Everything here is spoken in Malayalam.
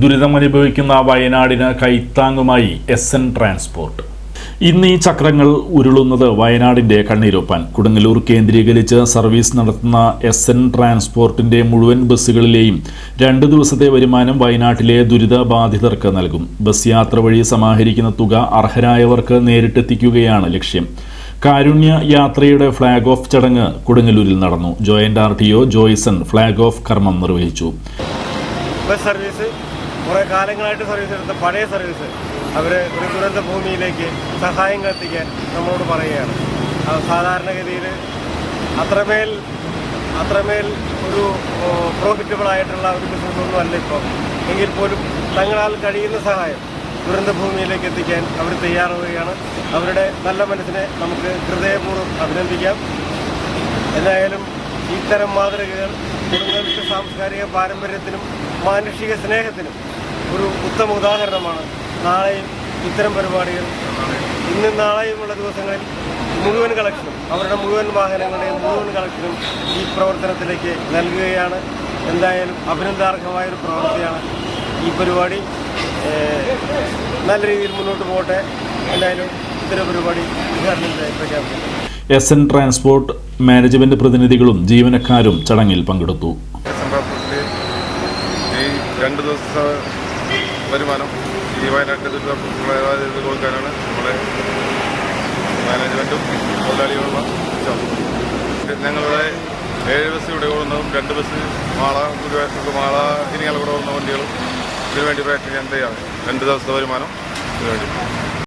ദുരിതമനുഭവിക്കുന്ന വയനാടിന് കൈത്താങ്ങുമായി എസ് എൻ ട്രാൻസ്പോർട്ട്. ഇന്ന് ഈ ചക്രങ്ങൾ ഉരുളുന്നത് വയനാടിന്റെ കണ്ണീരൊപ്പാൻ. കുടുങ്ങല്ലൂർ കേന്ദ്രീകരിച്ച് സർവീസ് നടത്തുന്ന എസ് എൻ ട്രാൻസ്പോർട്ടിന്റെ മുഴുവൻ ബസ്സുകളിലെയും രണ്ട് ദിവസത്തെ വരുമാനം വയനാട്ടിലെ ദുരിതബാധിതർക്ക് നൽകും. ബസ് യാത്ര വഴി സമാഹരിക്കുന്ന തുക അർഹരായവർക്ക് നേരിട്ടെത്തിക്കുകയാണ് ലക്ഷ്യം. കാരുണ്യ യാത്രയുടെ ഫ്ളാഗ് ഓഫ് ചടങ്ങ് കുടുങ്ങല്ലൂരിൽ നടന്നു. Joint R T O Joyson flag off കർമ്മം നിർവഹിച്ചു. ബസ് സർവീസ് കുറേ കാലങ്ങളായിട്ട് സർവീസ് എടുത്ത പഴയ സർവീസ് അവർ ഒരു ദുരന്ത ഭൂമിയിലേക്ക് സഹായം എത്തിക്കാൻ നമ്മളോട് പറയുകയാണ്. സാധാരണഗതിയിൽ അത്രമേൽ അത്രമേൽ ഒരു പ്രോഫിറ്റബിൾ ആയിട്ടുള്ള ഒരു ബിസിനസ് ഒന്നും അല്ല ഇപ്പോൾ എങ്കിൽ പോലും തങ്ങളാൽ കഴിയുന്ന സഹായം ദുരന്ത ഭൂമിയിലേക്ക് എത്തിക്കാൻ അവർ തയ്യാറാവുകയാണ്. അവരുടെ നല്ല മനസ്സിനെ നമുക്ക് ഹൃദയപൂർവം അഭിനന്ദിക്കാം. എന്തായാലും ഇത്തരം മാതൃകകൾ കുടുംബങ്ങളുടെ സാംസ്കാരിക പാരമ്പര്യത്തിനും മാനുഷിക സ്നേഹത്തിനും ഒരു ഉത്തമ ഉദാഹരണമാണ് നാളെയും ഇത്തരം പരിപാടികൾ. ഇന്നും നാളെയുമുള്ള ദിവസങ്ങളിൽ മുഴുവൻ കളക്ഷനും അവരുടെ മുഴുവൻ വാഹനങ്ങളുടെയും മുഴുവൻ കളക്ഷനും ഈ പ്രവർത്തനത്തിലേക്ക് നൽകുകയാണ്. എന്തായാലും അഭിനന്ദാർഹമായ ഒരു പ്രവൃത്തിയാണ് ഈ പരിപാടി. നല്ല രീതിയിൽ മുന്നോട്ട് പോകട്ടെ. എന്തായാലും ഇത്തരം പരിപാടി ഉദ്ഘാടനം പ്രഖ്യാപിക്കുന്നു എസ് എൻ ട്രാൻസ്പോർട്ട് മാനേജ്മെന്റ് പ്രതിനിധികളും ജീവനക്കാരും ചടങ്ങിൽ പങ്കെടുത്തു. ഈ രണ്ട് ദിവസത്തെ വരുമാനം ഈ വയനാട്ടിൽ കൊടുക്കാനാണ് മാനേജ്മെന്റും തൊഴിലാളികളുള്ള ശ്രമം ഞങ്ങളുടെ ഏഴ് ബസ് ഇവിടെ ഓടുന്നതും രണ്ട് ബസ് മാള ഗുരുവായൂർക്ക് മാള ഇനിയാൾ കൂടെ ഓടുന്ന വണ്ടികളും ഇതിനുവേണ്ടി പ്രയത്നം ചെയ്യാൻ തയ്യാറാണ് രണ്ട് ദിവസത്തെ വരുമാനം ഇതിനു വേണ്ടി